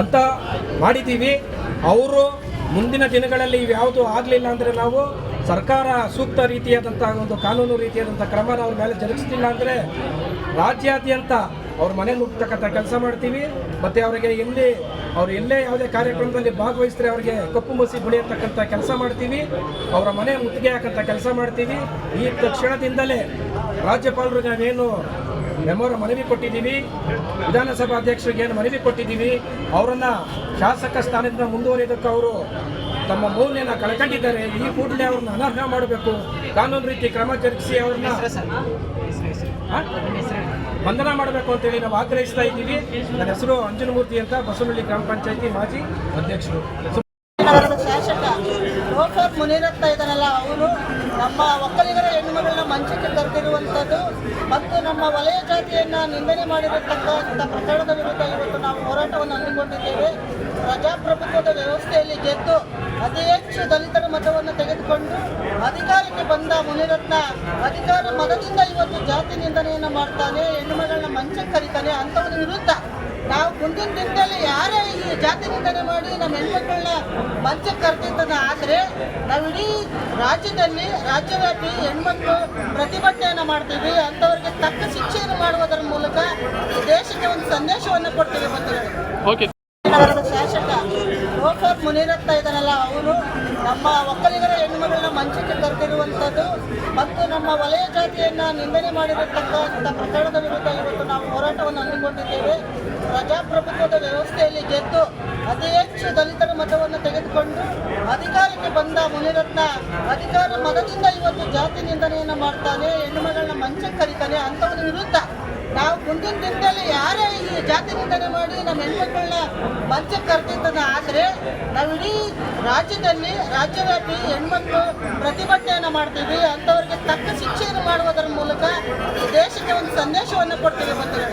ಅಂತ ಮಾಡಿದ್ದೀವಿ. ಅವರು ಮುಂದಿನ ದಿನಗಳಲ್ಲಿ ಇವ್ಯಾವುದು ಆಗಲಿಲ್ಲ ಅಂದರೆ ನಾವು ಸರ್ಕಾರ ಸೂಕ್ತ ರೀತಿಯಾದಂಥ ಒಂದು ಕಾನೂನು ರೀತಿಯಾದಂಥ ಕ್ರಮನ ಅವ್ರ ಮೇಲೆ ಜರುಗಿಸ್ತಿಲ್ಲ ಅಂದರೆ ರಾಜ್ಯಾದ್ಯಂತ ಅವ್ರ ಮನೆ ನುಗ್ತಕ್ಕಂಥ ಕೆಲಸ ಮಾಡ್ತೀವಿ. ಮತ್ತು ಅವರಿಗೆ ಎಲ್ಲಿ, ಅವ್ರು ಎಲ್ಲೇ ಯಾವುದೇ ಕಾರ್ಯಕ್ರಮದಲ್ಲಿ ಭಾಗವಹಿಸಿದ್ರೆ ಅವರಿಗೆ ಕಪ್ಪು ಮಸಿ ಬುಳಿಯತಕ್ಕಂಥ ಕೆಲಸ ಮಾಡ್ತೀವಿ. ಅವರ ಮನೆ ಮುತ್ತಿಗೆ ಹಾಕಂಥ ಕೆಲಸ ಮಾಡ್ತೀವಿ. ಈ ತಕ್ಷಣದಿಂದಲೇ ರಾಜ್ಯಪಾಲರಿಗೆ ನಾವೇನು ಮೆಮೋರ ಮನವಿ ಕೊಟ್ಟಿದ್ದೀವಿ ವಿಧಾನಸಭಾ ಅಧ್ಯಕ್ಷರಿಗೆ ಏನು ಮನವಿ ಕೊಟ್ಟಿದ್ದೀವಿ ಅವರನ್ನ ಶಾಸಕ ಸ್ಥಾನದಿಂದ ಮುಂದುವರಿಯೋದಕ್ಕೆ ಅವರು ತಮ್ಮ ಮೌಲ್ಯನ ಕಳ್ಕೊಂಡಿದ್ದಾರೆ. ಈ ಕೂಡಲೇ ಅವ್ರನ್ನ ಅನರ್ಹ ಮಾಡಬೇಕು. ಕಾನೂನು ರೀತಿ ಕ್ರಮ ಜರುಗಿಸಿ ಅವ್ರನ್ನ ವಂದನ ಮಾಡಬೇಕು ಅಂತೇಳಿ ನಾವು ಆಗ್ರಹಿಸ್ತಾ ಇದ್ದೀವಿ. ನನ್ನ ಹೆಸರು ಅಂಜನಮೂರ್ತಿ ಅಂತ ಬಸವನಹಳ್ಳಿ ಗ್ರಾಮ ಪಂಚಾಯತಿ ಮಾಜಿ ಅಧ್ಯಕ್ಷರು. ಶಾಸಕ ಮುನಿರತ್ನ ಇದ್ದಾನಲ್ಲ ಅವರು ನಮ್ಮ ಒಕ್ಕಲಿಗರ ಹೆಣ್ಣುಮಗಳನ್ನ ಮಂಚಕ್ಕೆ ತರ್ತಿರುವಂತದ್ದು ಮತ್ತು ನಮ್ಮ ವಲಯ ಜಾತಿಯನ್ನ ನಿಂದನೆ ಮಾಡಿರತಕ್ಕಂಥ ಪ್ರಕರಣದ ವಿರುದ್ಧ ಇವತ್ತು ನಾವು ಹೋರಾಟವನ್ನು ಹಮ್ಮಿಕೊಂಡಿದ್ದೇವೆ. ಪ್ರಜಾಪ್ರಭುತ್ವದ ವ್ಯವಸ್ಥೆಯಲ್ಲಿ ಗೆದ್ದು ಅತಿ ಹೆಚ್ಚು ದಲಿತರ ಮತವನ್ನು ತೆಗೆದುಕೊಂಡು ಅಧಿಕಾರಕ್ಕೆ ಬಂದ ಮುನಿರತ್ನ ಅಧಿಕಾರ ಮತದಿಂದ ಇವತ್ತು ಜಾತಿ ನಿಂದನೆಯನ್ನು ಮಾಡ್ತಾನೆ. ಹೆಣ್ಣುಮಗಳನ್ನ ಮಂಚಕ್ಕೆ ಕರೀತಾನೆ ಅಂಥವರ ವಿರುದ್ಧ. ನಾವು ಮುಂದಿನ ದಿನದಲ್ಲಿ ಯಾರೇ ಈ ಜಾತಿ ನಿಂದನೆ ಮಾಡಿ ನಮ್ಮ ಹೆಣ್ಮಕ್ಳನ್ನ ಮಂಚಕ್ಕೆ ಕರೆದಿದ್ದಾನೆ ಆದರೆ ನಾವಿಡೀ ಇಡೀ ರಾಜ್ಯದಲ್ಲಿ ರಾಜ್ಯವ್ಯಾಪಿ ಹೆಣ್ಮಕ್ಳು ಪ್ರತಿಭಟನೆಯನ್ನು ಮಾಡ್ತೀವಿ ಅಂಥವ್ರಿಗೆ ತಕ್ಕ ಶಿಕ್ಷೆಯನ್ನು ಮಾಡುವುದರ ಮೂಲಕ ದೇಶಕ್ಕೆ ಒಂದು ಸಂದೇಶವನ್ನು ಕೊಡ್ತೀವಿ ಬಂಧುಗಳು ಲೋಕರ್ ಮುನಿರತ್ನ ಇದ್ದಾನಲ್ಲ ಅವರು ನಮ್ಮ ಒಕ್ಕಲಿಗರ ಹೆಣ್ಣುಮಗಳನ್ನ ಮಂಚಕ್ಕೆ ಕರೆದಿರುವಂಥದ್ದು ಮತ್ತು ನಮ್ಮ ವಲಯ ಜಾತಿಯನ್ನ ನಿಂದನೆ ಮಾಡಿರತಕ್ಕಂಥ ಪ್ರಕರಣದ ವಿರುದ್ಧ ಇವತ್ತು ನಾವು ಹೋರಾಟವನ್ನು ಹಮ್ಮಿಕೊಂಡಿದ್ದೇವೆ. ಪ್ರಜಾಪ್ರಭುತ್ವದ ವ್ಯವಸ್ಥೆಯಲ್ಲಿ ಗೆದ್ದು ಅತಿ ಹೆಚ್ಚು ದಲಿತರ ಮತವನ್ನು ತೆಗೆದುಕೊಂಡು ಅಧಿಕಾರಕ್ಕೆ ಬಂದ ಮುನಿರತ್ನ ಅಧಿಕಾರ ಮತದಿಂದ ಇವತ್ತು ಜಾತಿ ನಿಂದನೆಯನ್ನು ಮಾಡ್ತಾನೆ, ಹೆಣ್ಣುಮಗಳನ್ನ ಮಂಚಕ್ಕೆ ಕರೀತಾನೆ. ಅಂತವನ ವಿರುದ್ಧ ನಾವು ಮುಂದಿನ ಜಾತಿ ನಿಂದನೆ ಮಾಡಿ ನಮ್ಮ ಹೆಣ್ಮಕ್ಳನ್ನ ಮಂಚಕ್ಕೆ ಕರೆದಿದ್ದದ ಆದರೆ ನಾವು ಇಡೀ ರಾಜ್ಯದಲ್ಲಿ ರಾಜ್ಯವ್ಯಾಪಿ ಹೆಣ್ಮಕ್ಳು ಪ್ರತಿಭಟನೆಯನ್ನು ಮಾಡ್ತೀವಿ ಅಂಥವ್ರಿಗೆ ತಕ್ಕ ಶಿಕ್ಷೆಯನ್ನು ಮಾಡುವುದರ ಮೂಲಕ ದೇಶಕ್ಕೆ ಒಂದು ಸಂದೇಶವನ್ನು ಕೊಡ್ತೀವಿ ಬಂಧುಗಳು